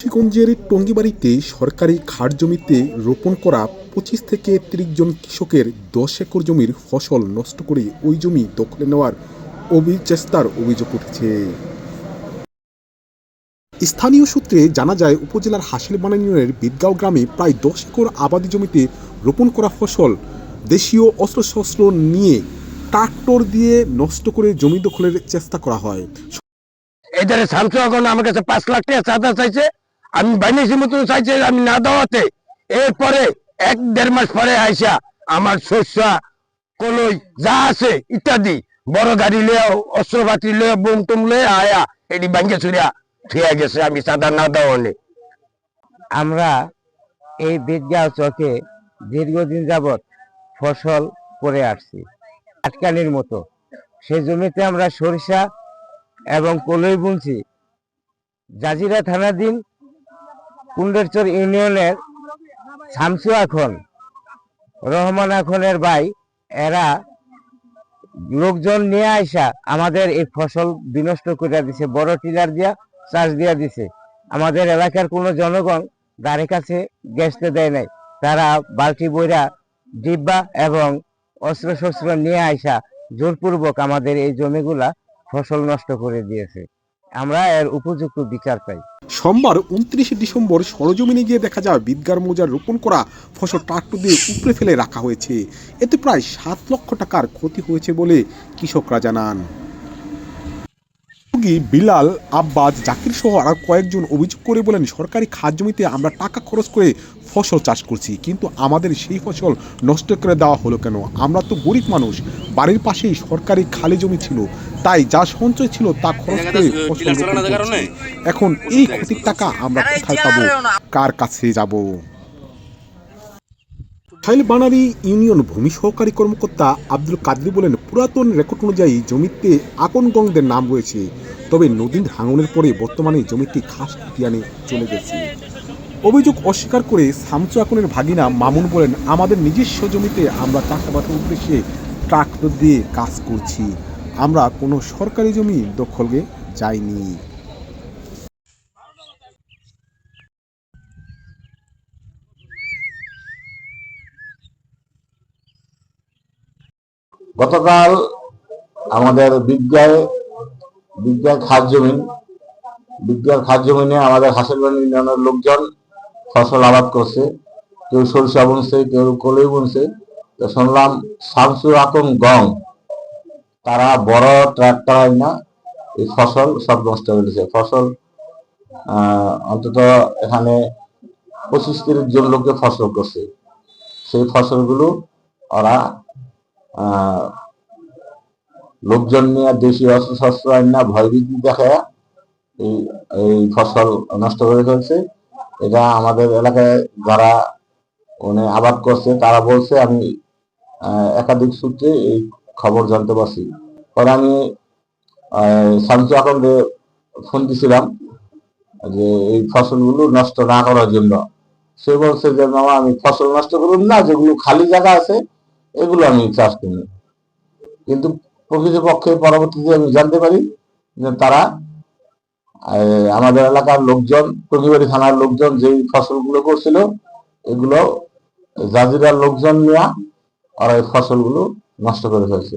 মুন্সিগঞ্জের টঙ্গিবাড়িতে সরকারি খাট জমিতে রোপণ করা পঁচিশ থেকে তিরিশ জন কৃষকের দশ একর জমির ফসল নষ্ট করে ওই জমি দখলে নেওয়ার অভিচেষ্টার অভিযোগ উঠেছে। স্থানীয় সূত্রে জানা যায়, উপজেলার হাসিলবানা ইউনিয়নের বিদগাঁও গ্রামে প্রায় দশ একর আবাদি জমিতে রোপণ করা ফসল দেশীয় অস্ত্রশস্ত্র নিয়ে ট্রাক্টর দিয়ে নষ্ট করে জমি দখলের চেষ্টা করা হয়। এদের শামসু এখন আমার কাছে পাঁচ লাখ টাকা চাঁদা চাইছে। আমি বাইনাসি মতন চাইছে আমি না দেওয়াতে। এরপরে এক দেড় মাস পরে আইসা আমার শস্য, কলই যা আছে ইত্যাদি। বড় গাড়ি লিয়ে অস্ত্রপাতি লিয়ে, বোম টুম লিয়ে আয়া এটি ভাঙ্গে চুরিয়া থুয়া গেছে, আমি চাঁদা না দেওয়া আমরা এই বেদগাঁও চকে দীর্ঘদিন যাবৎ ফসল করে আসছি, আটকানির মতো। সেই জমিতে আমরা সরিষা এবং কলই বুনছি। জাজিরা থানাধীন কুন্ডেরচর ইউনিয়নের শামসু এখন রহমান এখনের ভাই, এরা লোকজন নিয়ে আইসা আমাদের এই ফসল বিনষ্ট করে দিছে, বড় টিলার দিয়া, চাষ দিয়া দিছে। আমাদের এলাকার কোনো জনগণ ধারে কাছে গেছতে দেয় নাই। তারা বালতি বইরা ডিব্বা এবং অস্ত্র শস্ত্র নিয়ে আইসা জোরপূর্বক আমাদের এই জমিগুলা ফসল নষ্ট করে দিয়েছে। আমরা এর উপযুক্ত বিচার চাই। সোমবার উনত্রিশে ডিসেম্বর সরজমিনে গিয়ে দেখা যায় বিদ্যার মৌজার রোপণ করা ফসল ট্রাক্টর দিয়ে উপড়ে ফেলে রাখা হয়েছে। এতে প্রায় সাত লক্ষ টাকার ক্ষতি হয়েছে বলে কৃষকরা জানান। রোগী বিলাল আব্বাস জাকির সহ আরও কয়েকজন অভিযোগ করে বলেন সরকারি খাত জমিতে আমরা টাকা খরচ করে ফসল চাষ করছি কিন্তু আমাদের সেই ফসল নষ্ট করে দেওয়া হলো কেন? আমরা তো গরিব মানুষ বাড়ির পাশেই সরকারি খালি জমি ছিল তাই যা সঞ্চয় ছিল তা খরচ করে ফসল এখন এই ক্ষতির টাকা আমরা কোথায় পাবো? কার কাছে যাব? বানারি ইউনিয়ন ভূমি সহকারী কর্মকর্তা আব্দুল কাদরি বলেন পুরাতন রেকর্ড অনুযায়ী জমিতে আকনগংদের নাম রয়েছে। তবে নদীর ভাঙনের পরে বর্তমানে জমিটি খাস খতিয়ানে চলে গেছে। অভিযোগ অস্বীকার করে সামচু আকনের ভাগিনা মামুন বলেন, আমাদের নিজস্ব জমিতে আমরা চাষাবাদের উদ্দেশ্যে ট্রাক্টর দিয়ে কাজ করছি। আমরা কোনো সরকারি জমি দখলে যাইনি। গতকাল আমাদের বিজ্ঞায় বিজ্ঞার খাত জমিন। বিজ্ঞার খাত জমিনে আমাদের হাসিলবাড়ি ইউনিয়নের লোকজন ফসল আবাদ করছে। কেউ সরিষা বুনছে, কেউ কলই বুনছে। তো শুনলাম শামসুর আকন গং তারা বড় ট্রাক্টর না, এই ফসল সব নষ্ট করে দিয়েছে ফসল অন্তত এখানে পঁচিশ তিরিশ জন লোকে ফসল করছে। সেই ফসলগুলো ওরা লোকজন নিয়ে দেশি অস্ত্র শস্ত্র আইনা ভয়ভীতি দেখা এই এই ফসল নষ্ট করে ফেলছে। এটা আমাদের এলাকায় যারা মানে আবাদ করছে, তারা বলছে, আমি একাধিক সূত্রে এই খবর জানতে পারছি। পরে আমি শামসু আকন্দে ফোন দিছিলাম যে এই ফসলগুলো নষ্ট না করার জন্য। সে বলছে যে, মামা, আমি ফসল নষ্ট করুন না, যেগুলো খালি জায়গা আছে, এগুলো আমি চাষ করি। কিন্তু প্রকৃতপক্ষে পরবর্তীতে আমি জানতে পারি যে তারা আমাদের এলাকার লোকজন টঙ্গিবাড়ি থানার লোকজন যেই ফসলগুলো করছিল, এগুলো জাজিরার লোকজন নেওয়া আর এই ফসলগুলো নষ্ট করে ফেলছে।